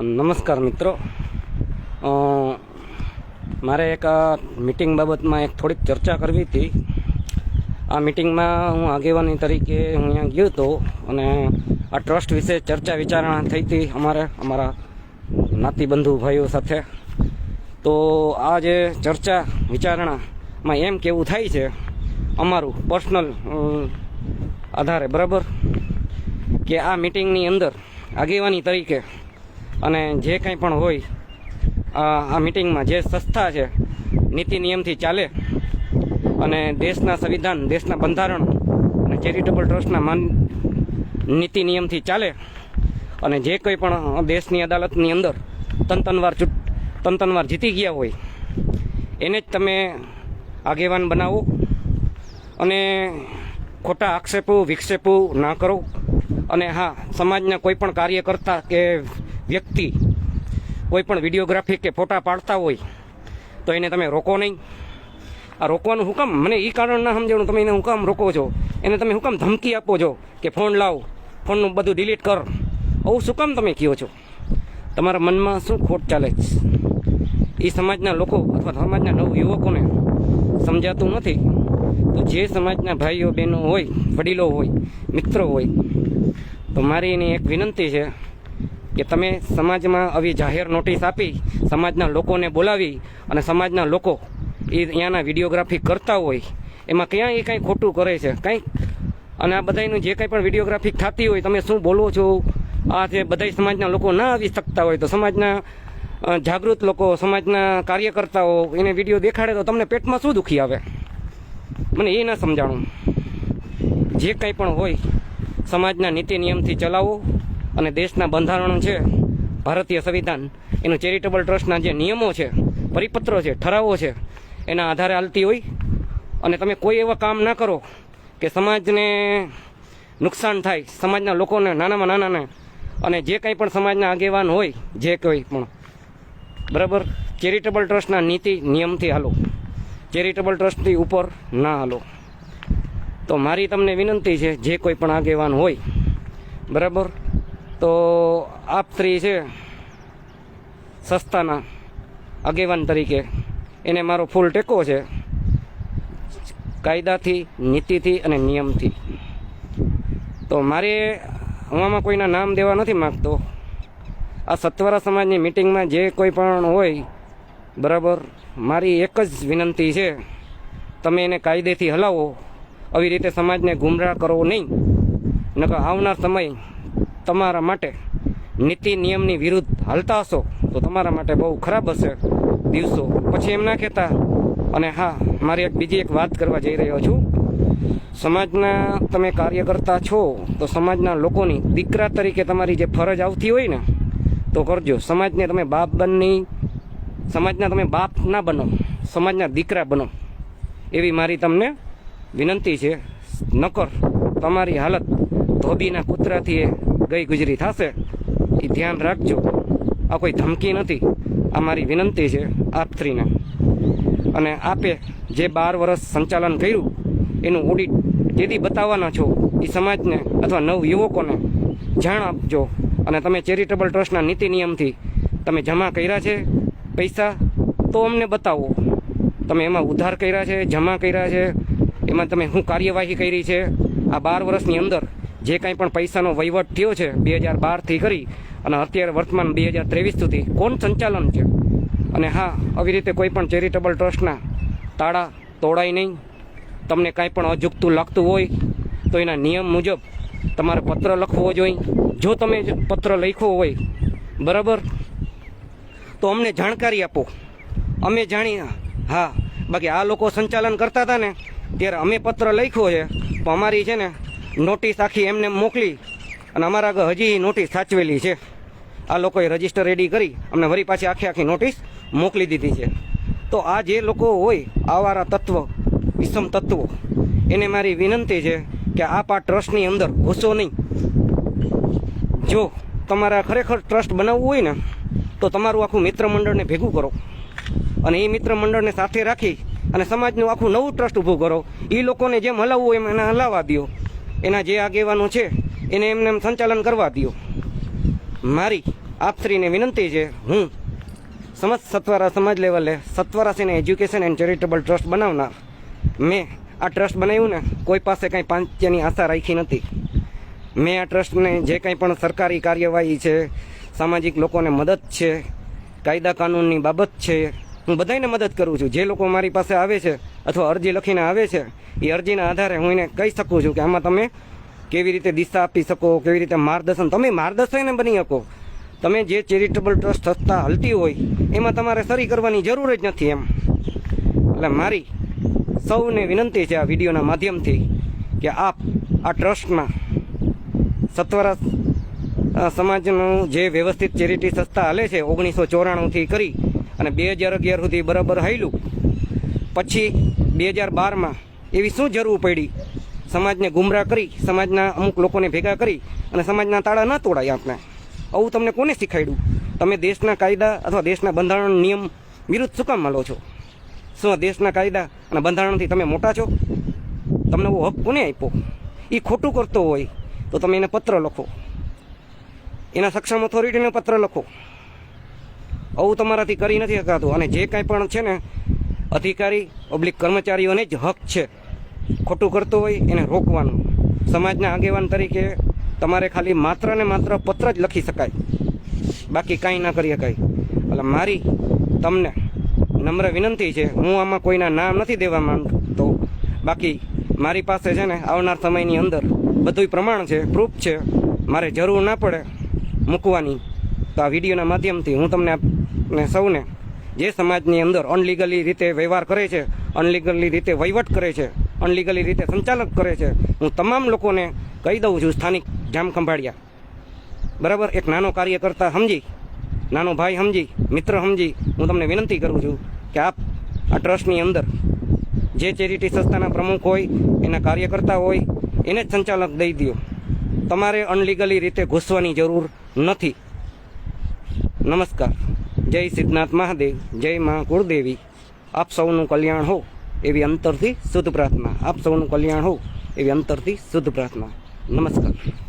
નમસ્કાર મિત્રો. મારે એક મીટિંગ બાબતમાં એક થોડીક ચર્ચા કરવી હતી. આ મીટિંગમાં હું આગેવાની તરીકે હું અહીંયા ગયો હતો અને આ ટ્રસ્ટ વિશે ચર્ચા વિચારણા થઈ હતી અમારે, અમારા નાતીબંધુ ભાઈઓ સાથે. તો આ જે ચર્ચા વિચારણામાં એમ કેવું થાય છે, અમારું પર્સનલ આધારે, બરાબર? કે આ મીટિંગની અંદર આગેવાની તરીકે અને જે કંઈ પણ હોય, આ મીટિંગમાં જે સંસ્થા છે, નીતિ નિયમથી ચાલે અને દેશના સંવિધાન, દેશના બંધારણ અને ચેરિટેબલ ટ્રસ્ટના માન, નીતિ નિયમથી ચાલે અને જે કંઈ પણ દેશની અદાલતની અંદર તનતનવાર ચૂંટ, તનતનવાર જીતી ગયા હોય, એને જ તમે આગેવાન બનાવો અને ખોટા આક્ષેપો, વિક્ષેપો ના કરો અને હા, સમાજના કોઈ પણ કાર્યકર્તા કે વ્યક્તિ કોઈ પણ વિડીયોગ્રાફી કે ફોટા પાડતા હોય તો એને તમે રોકો નહીં. આ રોકવાનું હુકમ મને એ કારણ ના સમજાણું તમે એને હુકમ રોકો છો. એને તમે હુકમ ધમકી આપો છો કે ફોન લાવ, ફોનનું બધું ડિલીટ કર. આવું શું કામ તમે કહો છો? તમારા મનમાં શું ખોટ ચાલે છે? એ સમાજના લોકો અથવા સમાજના નવ યુવકોને સમજાતું નથી. તો જે સમાજના ભાઈઓ બહેનો હોય, વડીલો હોય, મિત્રો હોય, તો મારી એની એક વિનંતી છે કે તમે સમાજમાં આવી જાહેર નોટિસ આપી, સમાજના લોકોને બોલાવી અને સમાજના લોકો એ અહીંયાના વિડીયોગ્રાફી કરતા હોય, એમાં ક્યાં એ કાંઈ ખોટું કરે છે? કંઈક અને આ બધાનું જે કંઈ પણ વિડીયોગ્રાફી થતી હોય, તમે શું બોલો છો? આ જે બધા સમાજના લોકો ના આવી શકતા હોય, તો સમાજના જાગૃત લોકો, સમાજના કાર્યકર્તાઓ એને વીડિયો દેખાડે તો તમને પેટમાં શું દુખી આવે? મને એ ના સમજાણું. જે કંઈ પણ હોય, સમાજના નીતિ નિયમથી ચલાવો અને દેશના બંધારણ છે, ભારતીય સંવિધાન, એનું ચેરિટેબલ ટ્રસ્ટના જે નિયમો છે, પરિપત્રો છે, ઠરાવો છે, એના આધારે હાલતી હોય. અને તમે કોઈ એવા કામ ના કરો કે સમાજને નુકસાન થાય, સમાજના લોકોને નાનામાં નાનાને, અને જે કંઈ પણ સમાજના આગેવાન હોય, જે કોઈ પણ. બરાબર? ચેરિટેબલ ટ્રસ્ટના નીતિ, નિયમથી હાલો. ચેરિટેબલ ટ્રસ્ટથી ઉપર ના હાલો. તો મારી તમને વિનંતી છે, જે કોઈ પણ આગેવાન હોય, બરાબર? તો આપ શ્રી છે, સસ્તાના, આગેવાન તરીકે. એને મારો ફૂલ ટેકો છે, કાયદાથી, નીતિથી અને નિયમથી. તો મારે હું આમાં કોઈના નામ દેવા નથી માગતો. આ સત્વરા સમાજની મિટિંગમાં જે કોઈ પણ હોય, બરાબર, મારી એક જ વિનંતી છે, તમે એને કાયદેથી હલાવો. આવી રીતે સમાજને ગુમરાહ કરવો નહીં. નકર આવનાર સમય તમારા માટે નીતિ નિયમની વિરુદ્ધ હાલતા હશો, તો તમારા માટે બહુ ખરાબ હશે દિવસો. પછી એમ ના કહેતા, અને હા, મારી એક બીજી એક વાત કરવા જઈ રહ્યો છું. સમાજના તમે કાર્યકર્તા છો, તો સમાજના લોકોની દીકરા તરીકે તમારી જે ફરજ આવતી હોય ને, તો કરજો. સમાજને તમે બાપ બની સમાજના તમે બાપ ના બનો, સમાજના દીકરા બનો. એવી મારી તમને વિનંતી છે. નકર તમારી હાલત ધોબીના કૂતરાથી ગઈ ગુજરી થશે, એ ધ્યાન રાખજો. આ કોઈ ધમકી નથી. આ મારી વિનંતી છે આપ શ્રીને અને આપે જે બાર વર્ષ સંચાલન કર્યું, એનું ઓડિટ જેથી બતાવવાના છો, એ સમાજને અથવા નવ યુવકોને જાણ આપજો. અને તમે ચેરિટેબલ ટ્રસ્ટના નીતિ નિયમથી તમે જમા કર્યા છે, પૈસા તો અમને બતાવો. તમે એમાં ઉધાર કર્યા છે, જમા કર્યા છે, એમાં તમે શું કાર્યવાહી કરી છે, આ બાર વર્ષની અંદર જે કાંઈ પણ પૈસાનો વહીવટ થયો છે બે હજાર બારથી કરી અને અત્યારે વર્તમાન બે હજાર ત્રેવીસ સુધી કોણ સંચાલન છે? અને હા, આવી રીતે કોઈ પણ ચેરિટેબલ ટ્રસ્ટના તાળા તોડાય નહીં. તમને કાંઈ પણ અજુગતું લાગતું હોય તો એના નિયમ મુજબ તમારે પત્ર લખવો જોઈએ. જો તમે પત્ર લખ્યો હોય, બરાબર? તો અમને જાણકારી આપો. અમે જાણી, હા, બાકી આ લોકો સંચાલન કરતા હતા ને, ત્યારે અમે પત્ર લખ્યો છે. તો અમારી છે ને નોટિસ આખી એમને મોકલી અને અમારા આગળ હજી નોટિસ સાચવેલી છે. આ લોકોએ રજિસ્ટર રેડી કરી અમને વરી પાછી આખી આખી નોટિસ મોકલી દીધી છે. તો આ જે લોકો હોય, આવારા તત્વ, વિષમ તત્વો, એને મારી વિનંતી છે કે આપ આ ટ્રસ્ટની અંદર ઘૂસો નહીં. જો તમારા ખરેખર ટ્રસ્ટ બનાવવું હોય ને, તો તમારું આખું મિત્ર મંડળને ભેગું કરો. અને એ મિત્ર મંડળને સાથે રાખી અને સમાજનું આખું નવું ટ્રસ્ટ ઊભું કરો. એ લોકોને જેમ હલાવવું એમ એને હલાવવા દો. એના જે આગેવાનો છે, એને એમને એમ સંચાલન કરવા દો મારી આપશ્રીને વિનંતી છે, હું સમજ સત્વરા સમાજ લેવલે સત્વરાસીને એજ્યુકેશન એન્ડ ચેરિટેબલ ટ્રસ્ટ બનાવનાર. મેં આ ટ્રસ્ટ બનાવ્યું ને, કોઈ પાસે કાંઈ પાંચની આશા રાખી નથી. મેં આ ટ્રસ્ટને જે કંઈ પણ સરકારી કાર્યવાહી છે, સામાજિક લોકોને મદદ છે, કાયદા કાનૂનની બાબત છે, હું બધાને મદદ કરું છું. જે લોકો મારી પાસે આવે છે અથવા અરજી લખીને આવે છે, એ અરજીના આધારે હું એને કહી શકું છું કે આમાં તમે કેવી રીતે દિશા આપી શકો, કેવી રીતે માર્ગદર્શન. તમે માર્ગદર્શન બની શકો. તમે જે ચેરિટેબલ ટ્રસ્ટ સંસ્થા હલતી હોય, એમાં તમારે સરી કરવાની જરૂર જ નથી એમ. એટલે મારી સૌને વિનંતી છે આ વિડીયોના માધ્યમથી કે આપ આ ટ્રસ્ટમાં સત્વરા સમાજનું જે વ્યવસ્થિત ચેરિટી સંસ્થા હાલે છે, ઓગણીસો ચોરાણુંથી કરી અને બે હજાર અગિયાર સુધી બરાબર હાલ્યું પછી બે હજાર બારમાં એવી શું જરૂર પડી? સમાજને ગુમરાહ કરી, સમાજના અમુક લોકોને ભેગા કરી અને સમાજના તાળા ન તોડાય આપણે આવું તમને કોને શીખવાડ્યું? તમે દેશના કાયદા અથવા દેશના બંધારણ નિયમ વિરુદ્ધ શું કામ માલો છો? શું દેશના કાયદા અને બંધારણથી તમે મોટા છો? તમને એવો હક કોને આપ્યો? એ ખોટું કરતો હોય તો તમે એને પત્ર લખો. એના સક્ષમ ઓથોરિટીને પત્ર લખો. આવું તમારાથી કરી નથી શકાતું. અને જે કાંઈ પણ છે ને અધિકારી ઓબ્લિક કર્મચારીઓને જ હક છે. ખોટું કરતો હોય એને રોકવાનું. સમાજના આગેવાન તરીકે તમારે ખાલી માત્ર ને માત્ર પત્ર જ લખી શકાય. બાકી કાંઈ ના કરી શકાય. એટલે મારી તમને નમ્ર વિનંતી છે, હું આમાં કોઈના નામ નથી દેવા માંગતો. બાકી મારી પાસે છે ને આવનાર સમયની અંદર બધુંય પ્રમાણ છે પ્રૂફ છે. મારે જરૂર ના પડે મૂકવાની. તો આ વિડીયોના માધ્યમથી હું તમને આપને સૌને જે સમાજની અંદર અનલીગલી રીતે વ્યવહાર કરે છે, અનલીગલી રીતે વહીવટ કરે છે, અનલીગલી રીતે સંચાલક કરે છે, હું તમામ લોકોને કહી દઉં છું સ્થાનિક જામ ખંભાળિયા. બરાબર? એક નાનો કાર્યકર્તા સમજી, નાનો ભાઈ સમજી, મિત્ર સમજી, હું તમને વિનંતી કરું છું કે આપ આ ટ્રસ્ટની અંદર જે ચેરિટી સંસ્થાના પ્રમુખ હોય, એના કાર્યકર્તા હોય, એને જ સંચાલક દઈ દો તમારે અનલીગલી રીતે ઘૂસવાની જરૂર નથી. નમસ્કાર. જય સિદ્ધનાથ મહાદેવ, જય મા કુળદેવી. આપ સૌનું કલ્યાણ હો એવી અંતરથી શુદ્ધ પ્રાર્થના. આપ સૌનું કલ્યાણ હો એવી અંતરથી શુદ્ધ પ્રાર્થના. નમસ્કાર.